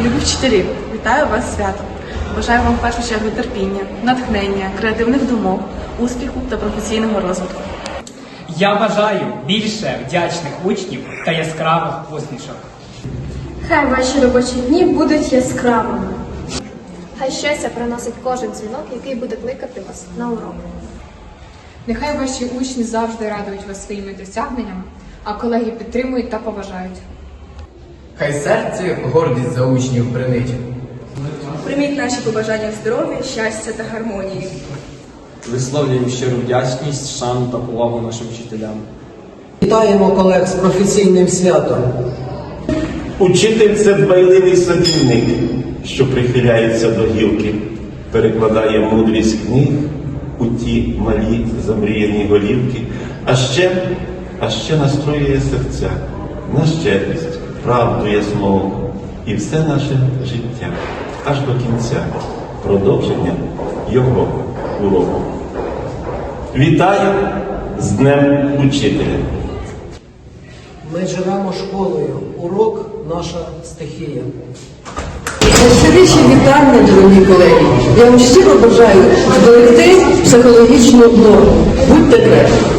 Любі вчителі, вітаю вас з святом. Бажаю вам в першу чергу терпіння, натхнення, креативних думок, успіху та професійного розвитку. Я бажаю більше вдячних учнів та яскравих посмішок. Хай ваші робочі дні будуть яскравими. Хай щастя приносить кожен дзвінок, який буде кликати вас на урок. Нехай ваші учні завжди радують вас своїми досягненнями, а колеги підтримують та поважають. Хай серце гордість за учнів бренить. Прийміть наші побажання здоров'я, щастя та гармонії. Висловлюємо щиру вдячність, шану та повагу нашим вчителям. Вітаємо колег з професійним святом. Учитель це дбайливий садівник, що прихиляється до гілки, перекладає мудрість книг у ті малі замріяні голівки, а ще, а ще настроює серця на щедрість, правду ясну і все наше життя аж до кінця, продовження його уроку. Вітаю з Днем Учителя! Ми живемо школою. Урок наша стихія. Найщиріші вітання, дорогі колеги. Я вам щиро бажаю зберегти психологічну норму. Будьте крепкі.